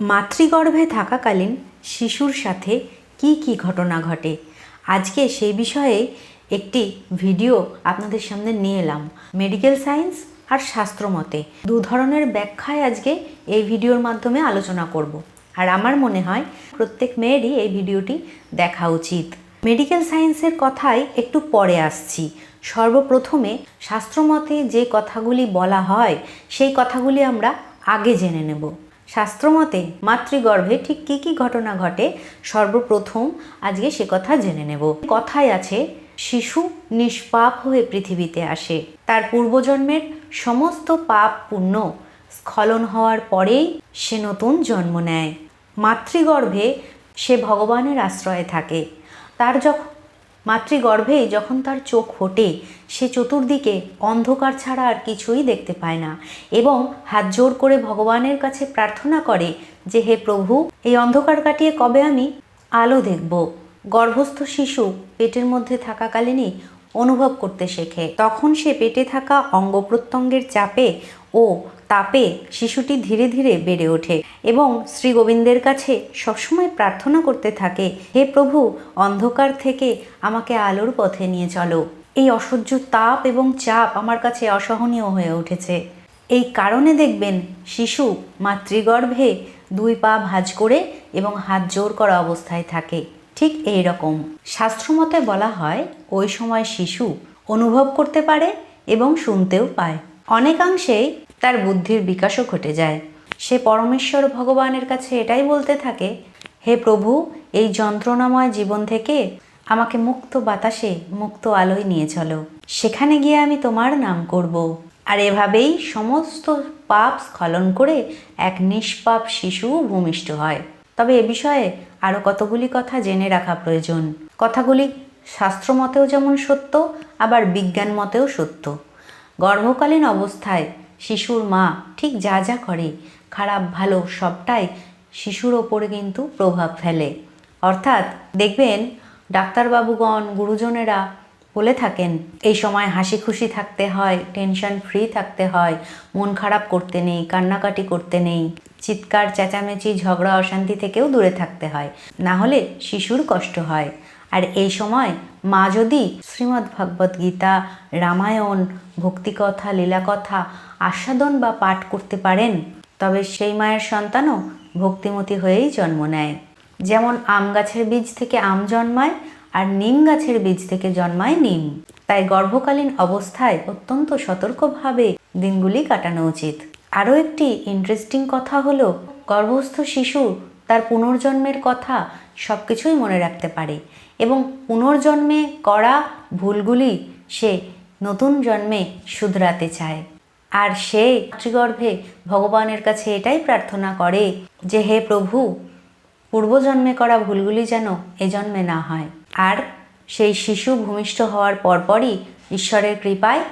মাতৃগর্ভে থাকাকালীন শিশুর সাথে কি কি ঘটনা ঘটে? আজকে সেই বিষয়ে একটি ভিডিও আপনাদের সামনে নিয়ে এলাম। মেডিকেল সায়েন্স আর শাস্ত্রমতে দু ধরনের ব্যাখ্যায় আজকে এই ভিডিওর মাধ্যমে আলোচনা করব। আর আমার মনে হয় প্রত্যেক মেয়েরই এই ভিডিওটি দেখা উচিত। মেডিকেল সায়েন্সের কথাই একটু পরে আসছি। সর্বপ্রথমে শাস্ত্রমতে যে কথাগুলি বলা হয়, সেই কথাগুলি আমরা আগে জেনে নেব। শাস্ত্রমতে মাতৃগর্ভে ঠিক কী কী ঘটনা ঘটে সর্বপ্রথম আজকে সে কথা জেনে নেব। কথায় আছে, শিশু নিষ্পাপ হয়ে পৃথিবীতে আসে। তার পূর্বজন্মের সমস্ত পাপ পুণ্য স্খলন হওয়ার পরেই সে নতুন জন্ম নেয়। মাতৃগর্ভে সে ভগবানের আশ্রয়ে থাকে। তার যখন মাতৃগর্ভে যখন তার চোখ ফোটে, সে চতুর্দিকে অন্ধকার ছাড়া আর কিছুই দেখতে পায় না এবং হাত জোর করে ভগবানের কাছে প্রার্থনা করে যে, হে প্রভু, এই অন্ধকার কাটিয়ে কবে আমি আলো দেখব? গর্ভস্থ শিশু পেটের মধ্যে থাকাকালীনই অনুভব করতে শেখে। তখন সে পেটে থাকা অঙ্গ প্রত্যঙ্গের চাপে ও তাপে শিশুটি ধীরে ধীরে বেড়ে ওঠে এবং শ্রী গোবিন্দের কাছে সবসময় প্রার্থনা করতে থাকে, হে প্রভু, অন্ধকার থেকে আমাকে আলোর পথে নিয়ে চলো। এই অসহ্য তাপ এবং চাপ আমার কাছে অসহনীয় হয়ে উঠেছে। এই কারণে দেখবেন শিশু মাতৃগর্ভে দুই পা ভাঁজ করে এবং হাত জোর করা অবস্থায় থাকে। ঠিক এই রকম। শাস্ত্রমতে বলা হয়, ওই সময় শিশু অনুভব করতে পারে এবং শুনতেও পায়। অনেকাংশেই তার বুদ্ধির বিকাশও ঘটে যায়। সে পরমেশ্বর ভগবানের কাছে এটাই বলতে থাকে, হে প্রভু, এই যন্ত্রণাময় জীবন থেকে আমাকে মুক্ত বাতাসে মুক্ত আলোয় নিয়ে চলো। সেখানে গিয়ে আমি তোমার নাম করব। আর এভাবেই সমস্ত পাপ স্খলন করে এক নিষ্পাপ শিশু ভূমিষ্ঠ হয়। তবে এ বিষয়ে আরও কতগুলি কথা জেনে রাখা প্রয়োজন। কথাগুলি শাস্ত্র মতেও যেমন সত্য, আবার বিজ্ঞান মতেও সত্য। গর্ভকালীন অবস্থায় শিশুর মা ঠিক যা যা করে, খারাপ, ভালো সবটাই শিশুর ওপরে কিন্তু প্রভাব ফেলে। অর্থাৎ দেখবেন ডাক্তারবাবুগণ, গুরুজনেরা বলে থাকেন। এই সময় হাসি খুশি থাকতে হয় টেনশন ফ্রি থাকতে হয়, মন খারাপ করতে নেই, কান্নাকাটি করতে নেই, চিৎকার, চেঁচামেচি, ঝগড়া, অশান্তি থেকেও দূরে থাকতে হয়, না হলে শিশুর কষ্ট হয়। আর এই সময় মা যদি শ্রীমদ্ ভগবদ্ গীতা, রামায়ণ, ভক্তিকথা, লীলাকথা, আস্বাদন বা পাঠ করতে পারেন, তবে সেই মায়ের সন্তানও ভক্তিমতী হয়েই জন্ম নেয়। যেমন আম গাছের বীজ থেকে আম জন্মায় আর নিম গাছের বীজ থেকে জন্মায় নিম। তাই গর্ভকালীন অবস্থায় অত্যন্ত সতর্কভাবে দিনগুলি কাটানো উচিত। আরও একটি ইন্টারেস্টিং কথা হলো, গর্ভস্থ শিশু তার পুনর্জন্মের কথা সব কিছুই মনে রাখতে পারে এবং পুনর্জন্মে করা ভুলগুলি সে নতুন জন্মে শুধরাতে চায়। আর সে মাতৃগর্ভে ভগবানের কাছে এটাই প্রার্থনা করে যে, হে প্রভু, পূর্বজন্মে করা ভুলগুলি যেন এ জন্মে না হয়। আর সেই শিশু ভূমিষ্ঠ হওয়ার পরপরই ঈশ্বরের কৃপায়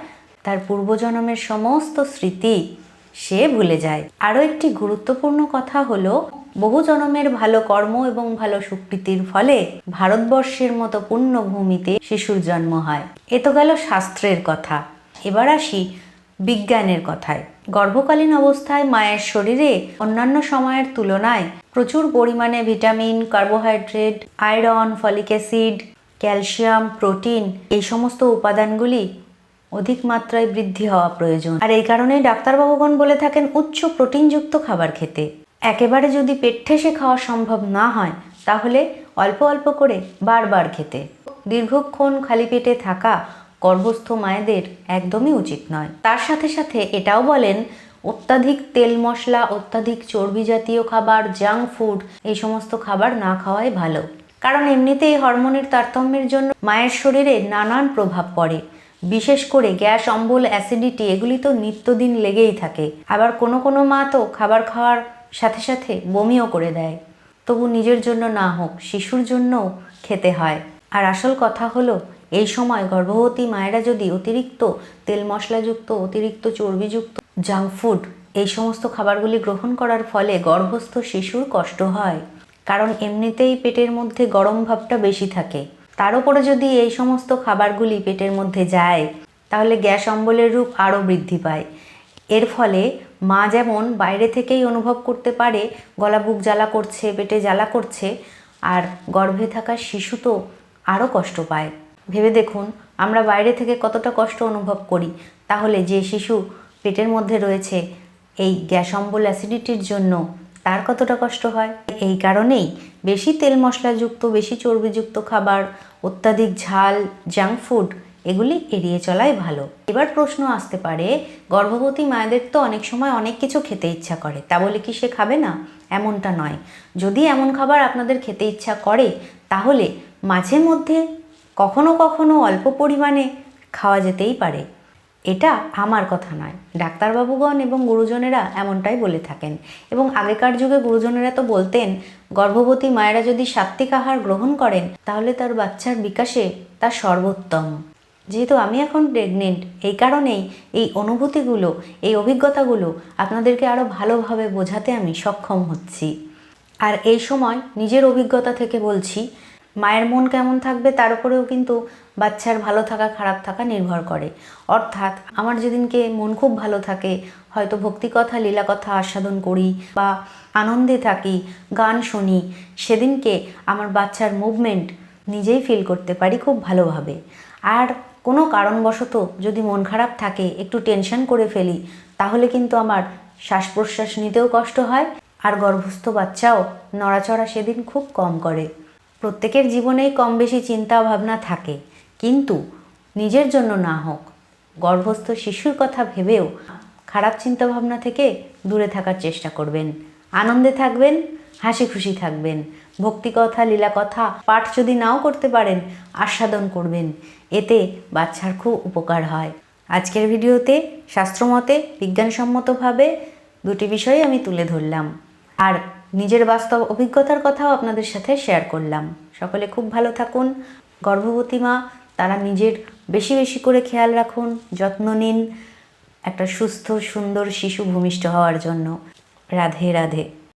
তার পূর্বজন্মের সমস্ত স্মৃতি সে ভুলে যায়। আরও একটি গুরুত্বপূর্ণ কথা হলো, বহু জনমের ভালো কর্ম এবং ভালো সুকৃতির ফলে ভারতবর্ষের মতো পূর্ণভূমিতে শিশুর জন্ম হয়। এ তো গেল শাস্ত্রের কথা। এবার আসি বিজ্ঞানের কথায়। গর্ভকালীন অবস্থায় মায়ের শরীরে অন্যান্য সময়ের তুলনায় প্রচুর পরিমাণে vitamin, carbohydrate, iron, folic acid, calcium, protein এই সমস্ত উপাদানগুলি অধিক মাত্রায় বৃদ্ধি হওয়া প্রয়োজন। আর এই কারণেই ডাক্তারবাবুগণ বলে থাকেন উচ্চ প্রোটিনযুক্ত খাবার খেতে। একেবারে যদি পেট ঠেসে খাওয়া সম্ভব না হয়, তাহলে অল্প অল্প করে বারবার খেতে। দীর্ঘক্ষণ খালি পেটে থাকা গর্ভস্থ মায়েদের একদমই উচিত নয়। তার সাথে সাথে এটাও বলেন, অত্যাধিক তেল মশলা, অত্যাধিক চর্বি জাতীয় খাবার, জাঙ্ক ফুড, এই সমস্ত খাবার না খাওয়াই ভালো। কারণ এমনিতেই হরমোনের তারতম্যের জন্য মায়ের শরীরে নানান প্রভাব পড়ে। বিশেষ করে গ্যাস, অম্বল, অ্যাসিডিটি এগুলি তো নিত্যদিন লেগেই থাকে। আবার কোনো কোনো মা তো খাবার খাওয়ার সাথে সাথে বমিও করে দেয়। তবু নিজের জন্য না হোক, শিশুর জন্যও খেতে হয়। আর আসল কথা হলো এই সময় গর্ভবতী মায়েরা যদি অতিরিক্ত তেল মশলাযুক্ত, অতিরিক্ত চর্বিযুক্ত জাঙ্ক ফুড এই সমস্ত খাবারগুলি গ্রহণ করার ফলে গর্ভস্থ শিশুর কষ্ট হয়। কারণ এমনিতেই পেটের মধ্যে গরম ভাবটা বেশি থাকে। তার উপরে যদি এই সমস্ত খাবারগুলি পেটের মধ্যে যায়, তাহলে গ্যাস অম্বলের রূপ আরও বৃদ্ধি পায়। এর ফলে মা যেমন বাইরে থেকেই অনুভব করতে পারে, গলা বুক জ্বালা করছে, পেটে জ্বালা করছে, আর গর্ভে থাকা শিশু তো আরও কষ্ট পায়। ভেবে দেখুন, আমরা বাইরে থেকে কতটা কষ্ট অনুভব করি। তাহলে যে শিশু পেটের মধ্যে রয়েছে এই গ্যাস অম্বল অ্যাসিডিটির জন্য তার কতটা কষ্ট হয়? এই কারণেই বেশি তেল মশলাযুক্ত, বেশি চর্বিযুক্ত খাবার, অত্যাধিক ঝাল, জাঙ্ক ফুড, এগুলি এড়িয়ে চলাই ভালো। এবার প্রশ্ন আসতে পারে, গর্ভবতী মায়েদের তো অনেক সময় অনেক কিছু খেতে ইচ্ছা করে, তা বলে কি সে খাবে না? এমনটা নয়। যদি এমন খাবার আপনাদের খেতে ইচ্ছা করে, তাহলে মাঝে মধ্যে কখনো কখনো অল্প পরিমাণে খাওয়া যেতেই পারে। এটা আমার কথা নয়। ডাক্তারবাবুগণ এবং গুরুজনেরা এমনটাই বলে থাকেন। এবং আগেকার যুগে গুরুজনেরা তো বলতেন, গর্ভবতী মায়েরা যদি সাত্ত্বিক আহার গ্রহণ করেন, তাহলে তার বাচ্চার বিকাশে তার সর্বোত্তম। যেহেতু আমি এখন প্রেগনেন্ট এই কারণেই এই অনুভূতিগুলো, এই অভিজ্ঞতাগুলো আপনাদেরকে আরও ভালোভাবে বোঝাতে আমি সক্ষম হচ্ছি। আর এই সময় নিজের অভিজ্ঞতা থেকে বলছি মায়ের মন কেমন থাকবে তার উপরেও কিন্তু বাচ্চার ভালো থাকা, খারাপ থাকা নির্ভর করে। অর্থাৎ আমার যেদিনকে মন খুব ভালো থাকে, হয়তো ভক্তিকথা লীলা কথা আস্বাদন করি বা আনন্দে থাকি, গান শুনি, সেদিনকে আমার বাচ্চার মুভমেন্ট নিজেই ফিল করতে পারি খুব ভালোভাবে। আর কোনো কারণবশত যদি মন খারাপ থাকে, একটু টেনশন করে ফেলি, তাহলে কিন্তু আমার শ্বাস প্রশ্বাস নিতেও কষ্ট হয়, আর গর্ভস্থ বাচ্চাও নড়াচড়া সেদিন খুব কম করে। প্রত্যেকের জীবনেই কম বেশি চিন্তা ভাবনা থাকে, কিন্তু নিজের জন্য না হোক। গর্ভস্থ শিশুর কথা ভেবেও খারাপ চিন্তা ভাবনা থেকে দূরে থাকার চেষ্টা করবেন। আনন্দে থাকবেন হাসি খুশি থাকবেন। ভক্তি কথা লীলা কথা পাঠ যদি নাও করতে পারেন, আস্বাদন করবেন। এতে বাচ্চার খুব উপকার হয়। আজকের ভিডিওতে শাস্ত্রমতে বিজ্ঞানসম্মতভাবে দুটি বিষয় আমি তুলে ধরলাম। আর নিজের বাস্তব অভিজ্ঞতার কথাও আপনাদের সাথে শেয়ার করলাম। সকলে খুব ভালো থাকুন, গর্ভবতী মা, তারা নিজের বেশি বেশি করে খেয়াল রাখুন, যত্ন নিন, একটা সুস্থ সুন্দর শিশু ভূমিষ্ঠ হওয়ার জন্য। রাধে রাধে।